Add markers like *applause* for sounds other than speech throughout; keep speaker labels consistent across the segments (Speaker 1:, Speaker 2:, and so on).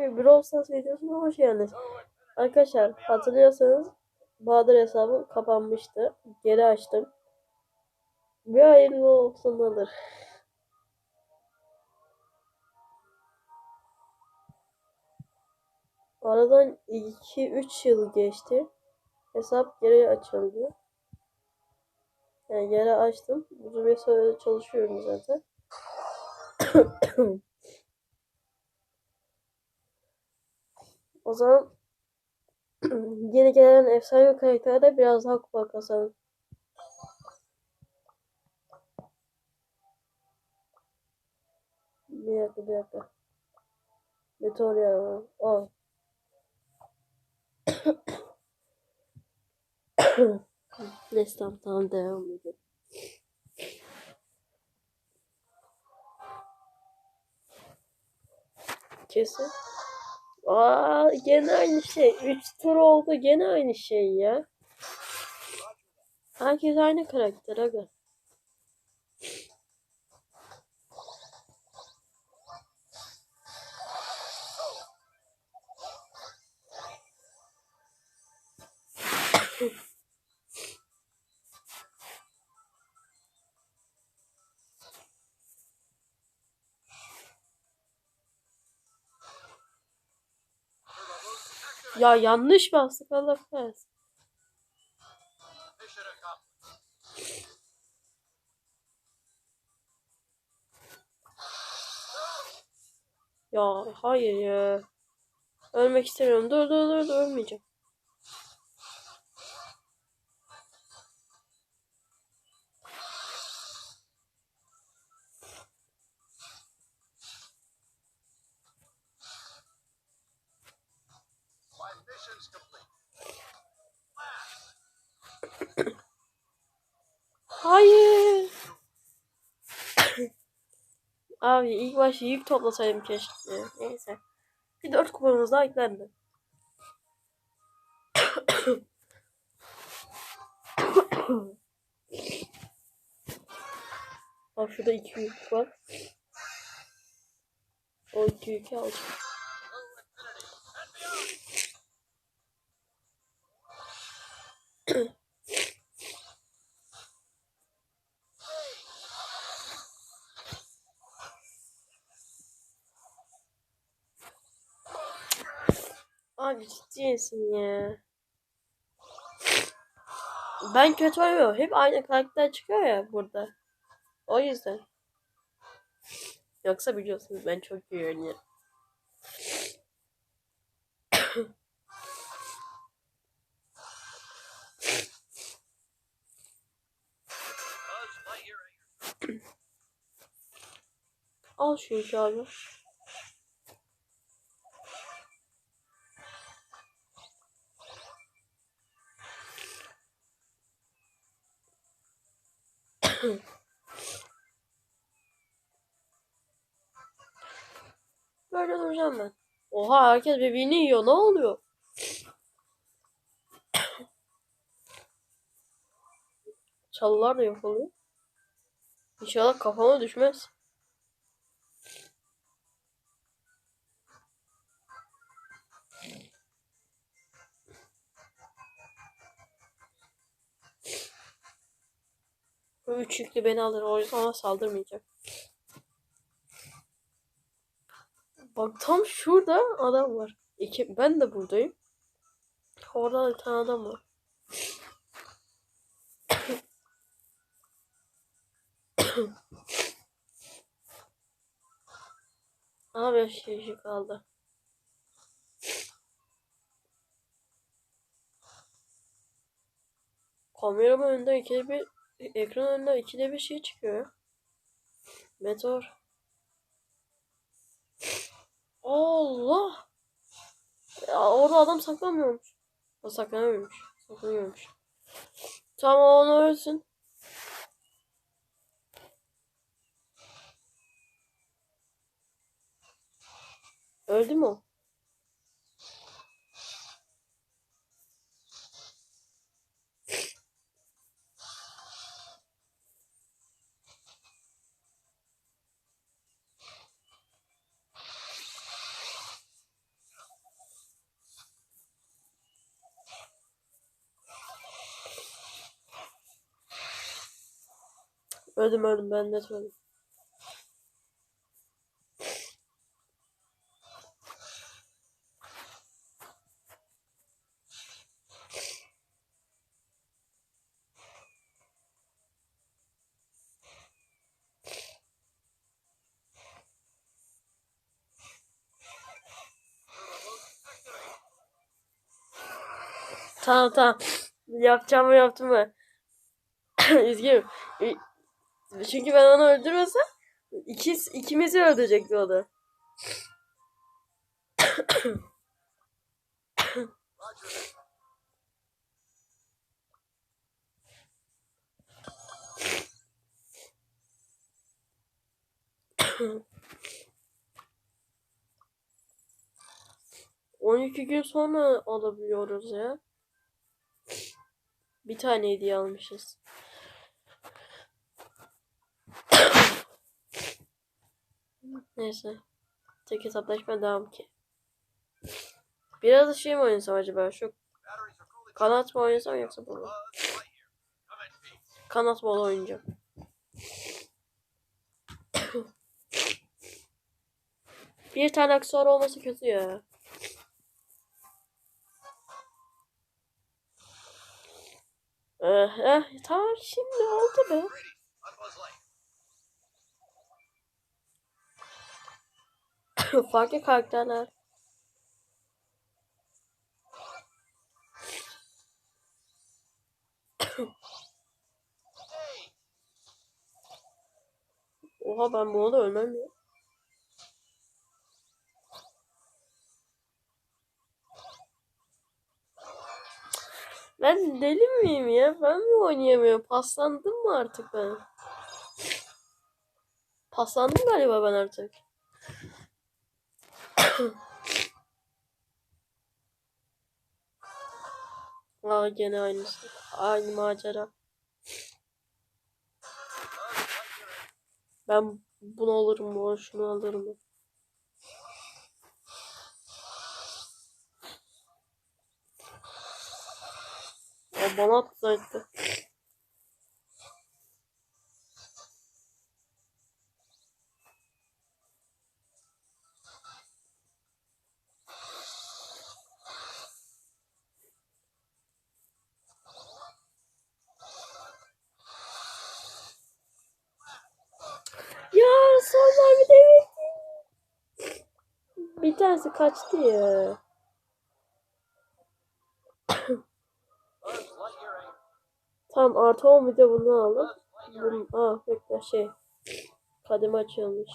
Speaker 1: bir Brawl Stars videosuna hoş geldiniz. Arkadaşlar hatırlıyorsanız Bahadır hesabım kapanmıştı. Geri açtım. Bir hayırlı olsunlar. Aradan 2-3 yıl geçti. Hesap geri açıldı. Yani geri açtım. Uzun bir çalışıyorum zaten. *clears throat* *laughs* O zaman *clears throat* yeni gelen efsane karakterde biraz daha kupa kasalım. Bir dakika bir dakika. Meteor ya. Al. *clears throat* Neyse tamam tamam devam edelim. Kesin. Aa gene aynı şey. 3 tur oldu gene aynı şey ya. Herkes aynı karakter aga. Ya yanlış bastık Allah kahretsin. Ya hayır ya. Ölmek istemiyorum. Dur dur dur dur ölmeyeceğim. Abi ilk başta yük toplasaydım keşke. Neyse. Bir dört kupamız daha eklendi. Bak şurada iki yük var. O iki yükü alacağım. Abi ciddi misin ya? Ben kötü oynuyorum. Hep aynı karakter çıkıyor ya burada. O yüzden. Yoksa biliyorsunuz ben çok iyi oynuyorum. *coughs* Al şu abi. *coughs* Böyle duracağım ben. Oha herkes birbirini yiyor. Ne oluyor? *coughs* Çalılar da yok oluyor. İnşallah kafama düşmez. Bu üç yüklü beni alır. O yüzden ona saldırmayacağım. Bak tam şurada adam var. İki, ben de buradayım. Orada bir tane adam var. Aha beş kişi kaldı. Kameramın önünde ikide bir ekran önünde ikide bir şey çıkıyor. Meteor. Allah. Ya orada adam saklanmıyormuş. O saklanamıyormuş. Saklanıyormuş. Tamam onu ölsün. Öldü mü o? Öldüm öldüm ben net öldüm. Tamam tamam. Yapacağımı yaptım ben. *coughs* Üzgünüm. Çünkü ben onu öldürmesem ikiz, ikimizi öldürecekti o da. On iki gün sonra alabiliyoruz ya. Bir tane hediye almışız. Neyse. Tek hesaplaşma devam ki. Biraz da şey mi oynasam acaba? Şu kanat mı oynasam yoksa bu. Kanat bol oynayacağım. *coughs* Bir tane aksesuar olması kötü ya. Eh, eh, tamam şimdi oldu be. *laughs* Farklı karakterler. *coughs* Oha ben bunu da ölmem ya. Ben deli miyim ya? Ben mi oynayamıyorum? Paslandım mı artık ben? Paslandım galiba ben artık. Aa gene aynısı. Aynı macera. Ben bunu alırım mı? Şunu alırım mı? O bana attı. Ya sonra bir de bir tanesi kaçtı ya. Tamam artı 10 bir de bunu alalım.
Speaker 2: Buzz Lightyear. A.
Speaker 1: Bunun, aa bekle şey. Kademe açılmış.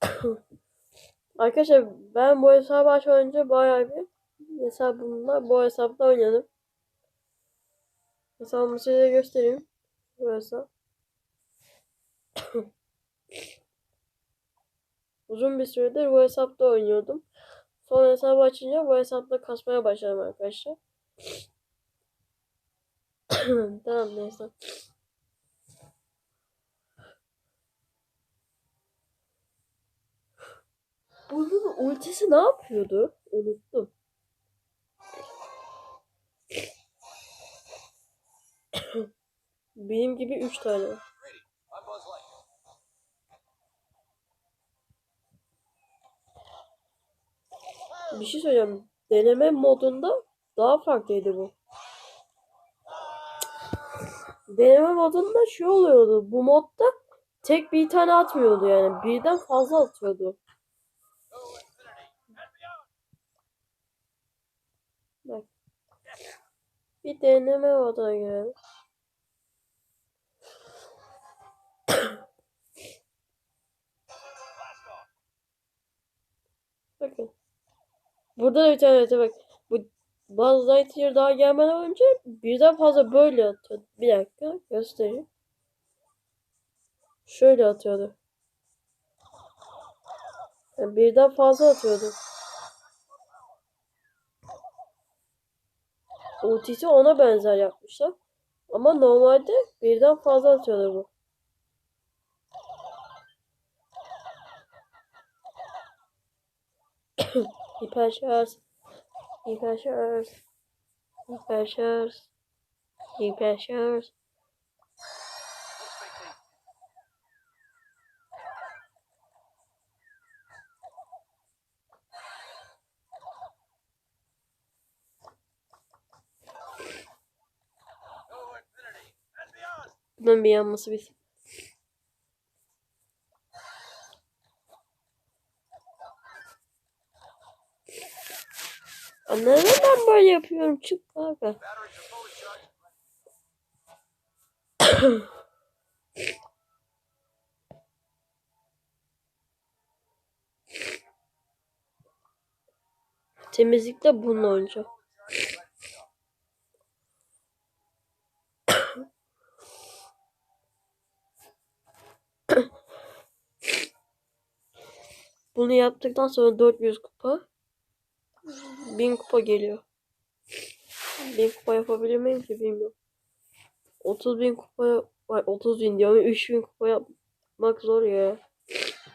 Speaker 1: *coughs* Arkadaşlar ben bu hesabı açmadan önce bayağı bir hesabımda bu hesapta oynadım. Hesabımı size göstereyim. Bu hesap. Uzun bir süredir bu hesapta oynuyordum. Son hesabı açınca bu hesapta kasmaya başladım arkadaşlar. *coughs* tamam neyse. Bunun ultisi ne yapıyordu? Unuttum. *coughs* Benim gibi 3 tane. Bir şey söyleyeceğim. Deneme modunda daha farklıydı bu. Deneme modunda şey oluyordu. Bu modda tek bir tane atmıyordu yani. Birden fazla atıyordu. Bak. Bir deneme moduna girelim. Burada da bir tane harita bak. Bu Buzz Lightyear daha gelmeden önce birden fazla böyle atıyordu. Bir dakika göstereyim. Şöyle atıyordu. Yani birden fazla atıyordu. Ultisi ona benzer yapmışlar. Ama normalde birden fazla atıyordu bu. Şarj. Yıkaşıyoruz. Yıkaşıyoruz. Yıkaşıyoruz.
Speaker 2: Go infinity and beyond.
Speaker 1: Bunun bir yanması bir. Aa, Neden böyle yapıyorum? Çık abi. *coughs* Temizlikle bununla oynayacağım. *coughs* Bunu yaptıktan sonra 400 kupa 1000 kupa geliyor. 1000 kupa yapabilir miyim ki bilmiyorum. 30 bin kupa ay 30 bin diyorum 3000 kupa yapmak zor ya.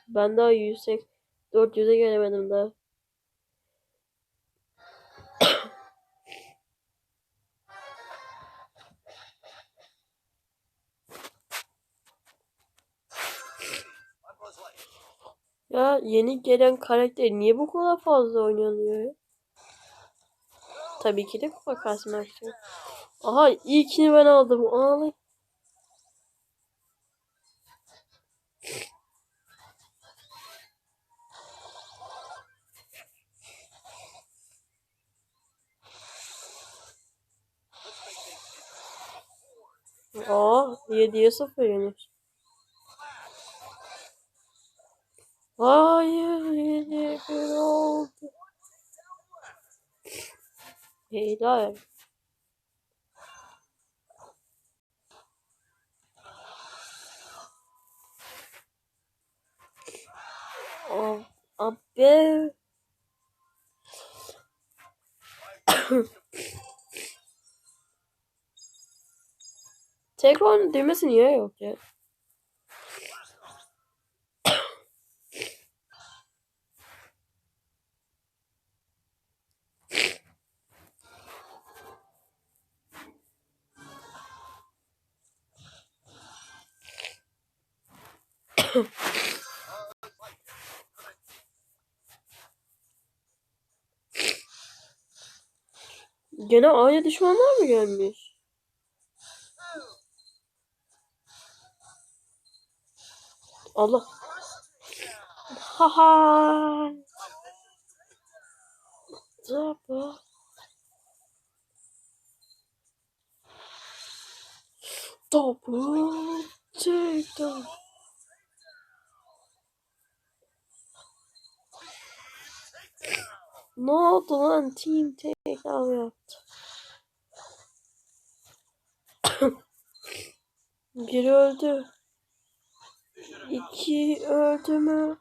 Speaker 1: Ben daha 180 400'e gelemedim daha. Ya yeni gelen karakter niye bu kadar fazla oynanıyor ya? Tabii ki de kupa kasmak için. Aha ilkini ben aldım. Ağlayın. Aa 7'ye 0 yeniyor. Hayır 7 1 oldu. 배달 어, 아벨 제가 하는 데메슨이에요. 예. Gene aynı düşmanlar mı gelmiş? Allah. Haha. Zaba. Double takedown. Ne oldu lan? Team takedown yaptı. *coughs* Biri öldü. İki öldü mü?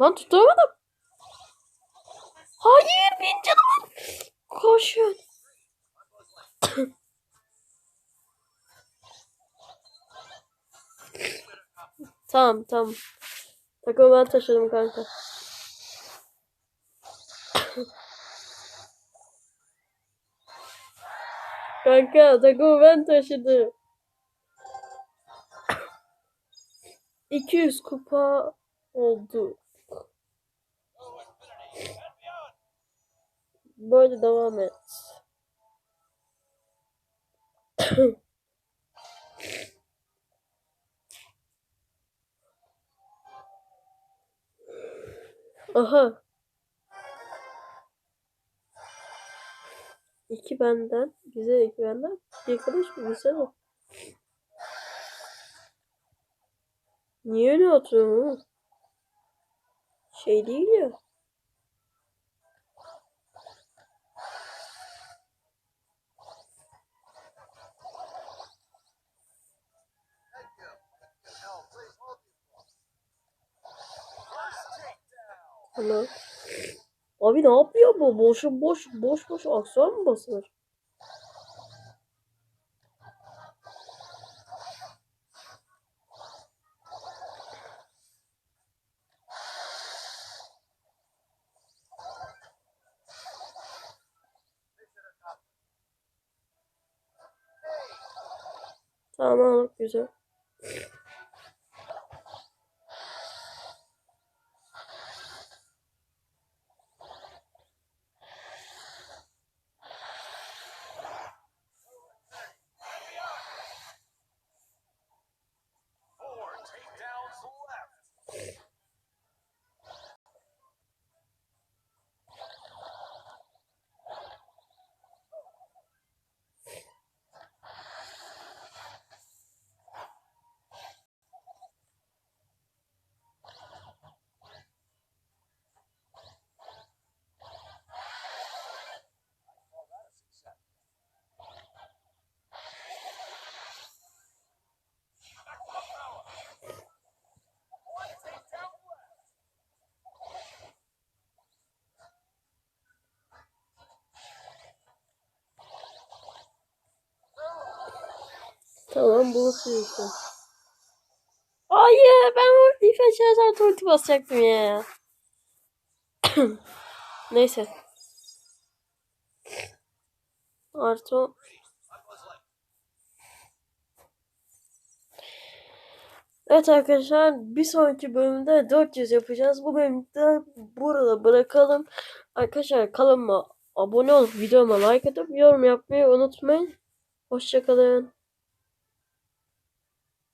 Speaker 1: Lan tutamadım. Hayır bin canım. Koşun. Tamam tamam. Takımı ben taşıdım kanka. Kanka takımı ben taşıdım. 200 kupa oldu. Böyle devam et. Aha. İki benden. Bize iki benden. Bir arkadaş mı? Bize mi? Niye öyle oturuyorsun? Şey değil ya. Allah. Abi ne yapıyor bu? Boşu boş boş boş aksiyon mu basılır? Tamam güzel. Tamam bunu sürüyorsun. Hayır ben ilk aşağıdan ulti basacaktım ya. *clears throat* Neyse. Artı Evet arkadaşlar bir sonraki bölümde 400 yapacağız. Bu bölümde burada bırakalım. Arkadaşlar kanalıma abone olup videoma like atıp yorum yapmayı unutmayın. Hoşçakalın.